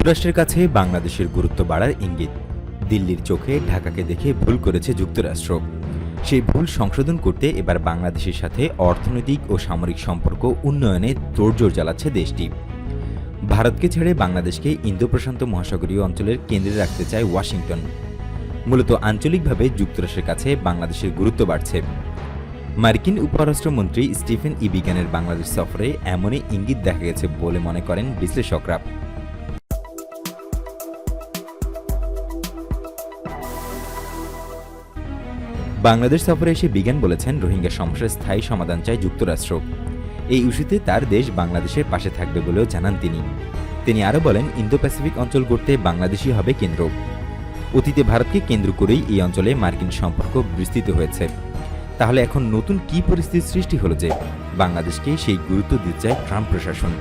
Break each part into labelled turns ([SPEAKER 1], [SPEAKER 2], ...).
[SPEAKER 1] যুক্তরাষ্ট্রের কাছে বাংলাদেশের গুরুত্ব বাড়ার ইঙ্গিত। দিল্লির চোখে ঢাকাকে দেখে ভুল করেছে যুক্তরাষ্ট্র। সেই ভুল সংশোধন করতে এবার বাংলাদেশের সাথে অর্থনৈতিক ও সামরিক সম্পর্ক উন্নয়নে তোড়জোড় চালাচ্ছে দেশটি। ভারতকে ছেড়ে বাংলাদেশকে ইন্দো প্রশান্ত মহাসাগরীয় অঞ্চলের কেন্দ্রে রাখতে চায় ওয়াশিংটন। মূলত আঞ্চলিকভাবে যুক্তরাষ্ট্রের কাছে বাংলাদেশের গুরুত্ব বাড়ছে। মার্কিন উপরাষ্ট্রমন্ত্রী স্টিফেন ইবিগানের বাংলাদেশ সফরে এমনই ইঙ্গিত দেখা গেছে বলে মনে করেন বিশ্লেষকরা। বাংলাদেশ সফরে এসে বিজ্ঞান বলেছেন, রোহিঙ্গা সমস্যার স্থায়ী সমাধান চায় যুক্তরাষ্ট্র। এই ইস্যুতে তার দেশ বাংলাদেশের পাশে থাকবে বলেও জানান তিনি। তিনি আরও বলেন ইন্দো প্যাসিফিক অঞ্চল গড়তে বাংলাদেশই হবে কেন্দ্র। অতীতে ভারতকে কেন্দ্র করেই এই অঞ্চলে মার্কিন সম্পর্ক বিস্তৃত হয়েছে। তাহলে এখন নতুন কি পরিস্থিতির সৃষ্টি হলো যে বাংলাদেশকে সেই গুরুত্ব দিতে চায় ট্রাম্প প্রশাসন?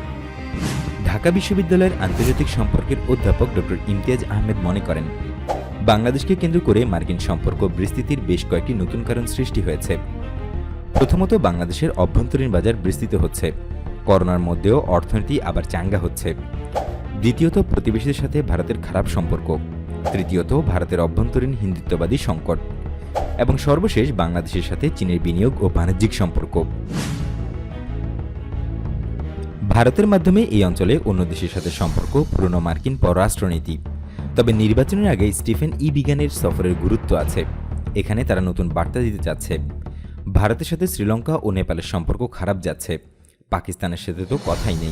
[SPEAKER 1] ঢাকা বিশ্ববিদ্যালয়ের আন্তর্জাতিক সম্পর্কের অধ্যাপক ডক্টর ইমতিয়াজ আহমেদ মনে করেন বাংলাদেশকে কেন্দ্র করে মার্কিন সম্পর্ক বিস্তৃতির বেশ কয়েকটি নতুন কারণ সৃষ্টি হয়েছে। প্রথমত, বাংলাদেশের অভ্যন্তরীণ বাজার বিস্তৃত হচ্ছে। করোনার মধ্যেও অর্থনীতি আবার চাঙ্গা হচ্ছে। দ্বিতীয়ত, প্রতিবেশীদের সাথে ভারতের খারাপ সম্পর্ক। তৃতীয়ত, ভারতের অভ্যন্তরীণ হিন্দুত্ববাদী সংকট। এবং সর্বশেষ, বাংলাদেশের সাথে চীনের বিনিয়োগ ও বাণিজ্যিক সম্পর্ক। ভারতের মাধ্যমে এই অঞ্চলে অন্য দেশের সাথে সম্পর্ক, পুরনো মার্কিন পররাষ্ট্রনীতি। তবে নির্বাচনের আগে স্টিফেন ই বিজ্ঞানের সফরের গুরুত্ব আছে। এখানে তারা নতুন বার্তা দিতে চাচ্ছে। ভারতের সাথে শ্রীলঙ্কা ও নেপালের সম্পর্ক খারাপ যাচ্ছে। পাকিস্তানের সাথে তো কথাই নেই।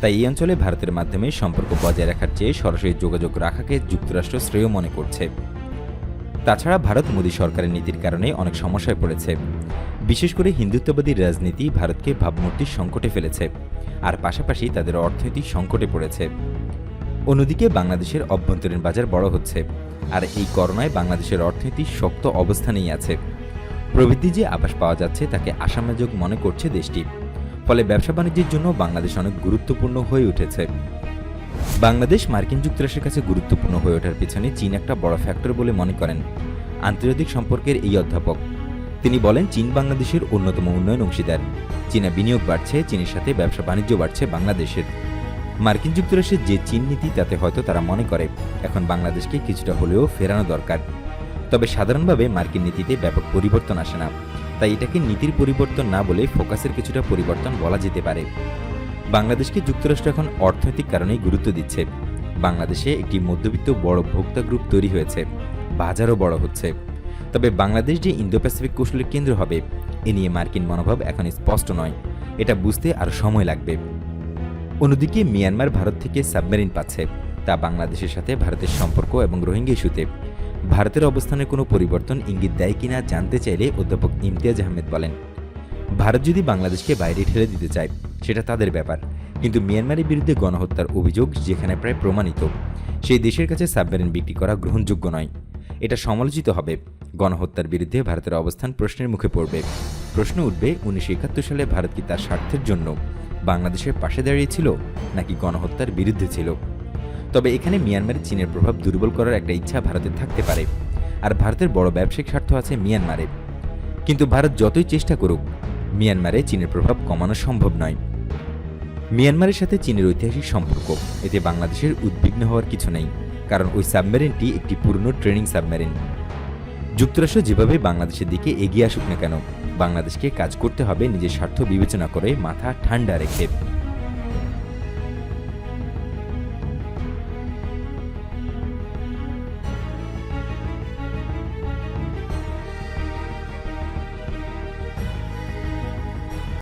[SPEAKER 1] তাই এই অঞ্চলে ভারতের মাধ্যমে সম্পর্ক বজায় রাখার চেয়ে সরাসরি যোগাযোগ রাখাকে যুক্তরাষ্ট্র শ্রেয় মনে করছে। তাছাড়া ভারত মোদী সরকারের নীতির কারণে অনেক সমস্যায় পড়েছে। বিশেষ করে হিন্দুত্ববাদী রাজনীতি ভারতকে ভাবমূর্তির সংকটে ফেলেছে। আর পাশাপাশি তাদের অর্থনৈতিক সংকটে পড়েছে। অন্যদিকে বাংলাদেশের অভ্যন্তরীণ বাজার বড় হচ্ছে, আর এই করোনায় বাংলাদেশের অর্থনীতি শক্ত অবস্থানেই আছে। প্রবৃদ্ধি যে আভাস পাওয়া যাচ্ছে তাকে আশামাজক মনে করছে দেশটি। ফলে ব্যবসা বাণিজ্যের জন্য বাংলাদেশ অনেক গুরুত্বপূর্ণ হয়ে উঠেছে। বাংলাদেশ মার্কিন যুক্তরাষ্ট্রের কাছে গুরুত্বপূর্ণ হয়ে ওঠার পিছনে চীন একটা বড় ফ্যাক্টর বলে মনে করেন, আন্তর্জাতিক সম্পর্কের এই অধ্যাপক। তিনি বলেন, চীন বাংলাদেশের অন্যতম উন্নয়ন অংশীদার। চীনা বিনিয়োগ বাড়ছে, চীনের সাথে ব্যবসা বাণিজ্য বাড়ছে বাংলাদেশের। মার্কিন যুক্তরাষ্ট্রের যে চীন নীতি, তাতে হয়তো তারা মনে করে এখন বাংলাদেশকে কিছুটা হলেও ফেরানো দরকার। তবে সাধারণভাবে মার্কিন নীতিতে ব্যাপক পরিবর্তন আসে না। তাই এটাকে নীতির পরিবর্তন না বলে ফোকাসের কিছুটা পরিবর্তন বলা যেতে পারে। বাংলাদেশকে যুক্তরাষ্ট্র এখন অর্থনৈতিক কারণেই গুরুত্ব দিচ্ছে। বাংলাদেশে একটি মধ্যবিত্ত বড় ভোক্তা গ্রুপ তৈরি হয়েছে। বাজারও বড় হচ্ছে। তবে বাংলাদেশ যে ইন্দো প্যাসিফিক কৌশলের কেন্দ্র হবে, এ নিয়ে মার্কিন মনোভাব এখন স্পষ্ট নয়। এটা বুঝতে আরও সময় লাগবে। অন্যদিকে মিয়ানমার ভারত থেকে সাবমেরিন পাচ্ছে, তা বাংলাদেশের সাথে ভারতের সম্পর্ক এবং রোহিঙ্গা ইস্যুতে। ভারতের অবস্থানের কোনো পরিবর্তন ইঙ্গিত দেয় কিনা জানতে চাইলে অধ্যাপক ইমতিয়াজ আহমেদ বলেন, ভারত যদি বাংলাদেশকে বাইরে ঠেলে দিতে চায়, সেটা তাদের ব্যাপার। কিন্তু মিয়ানমারের বিরুদ্ধে গণহত্যার অভিযোগ যেখানে প্রায় প্রমাণিত, সেই দেশের কাছে সাবমেরিন বিক্রি করা গ্রহণযোগ্য নয়। এটা সমালোচিত হবে। গণহত্যার বিরুদ্ধে ভারতের অবস্থান প্রশ্নের মুখে পড়বে। প্রশ্ন উঠবে, উনিশশো একাত্তর সালে ভারত কি তার স্বার্থের জন্য বাংলাদেশের পাশে দাঁড়িয়েছিল নাকি গণহত্যার বিরুদ্ধে ছিল? তবে এখানে মিয়ানমারে চীনের প্রভাব দুর্বল করার একটা ইচ্ছা ভারতের থাকতে পারে, আর ভারতের বড় ব্যবসায়িক স্বার্থ আছে মিয়ানমারে। কিন্তু ভারত যতই চেষ্টা করুক, মিয়ানমারে চীনের প্রভাব কমানো সম্ভব নয়। মিয়ানমারের সাথে চীনের ঐতিহাসিক সম্পর্ক, এতে বাংলাদেশের উদ্বিগ্ন হওয়ার কিছু নেই, কারণ ওই সাবমেরিনটি একটি পুরনো ট্রেনিং সাবমেরিন। যুক্তরাষ্ট্র যেভাবে বাংলাদেশের দিকে এগিয়ে আসুক না কেন বাংলাদেশকে কাজ করতে হবে নিজের স্বার্থ বিবেচনা করে মাথা ঠান্ডা রেখে।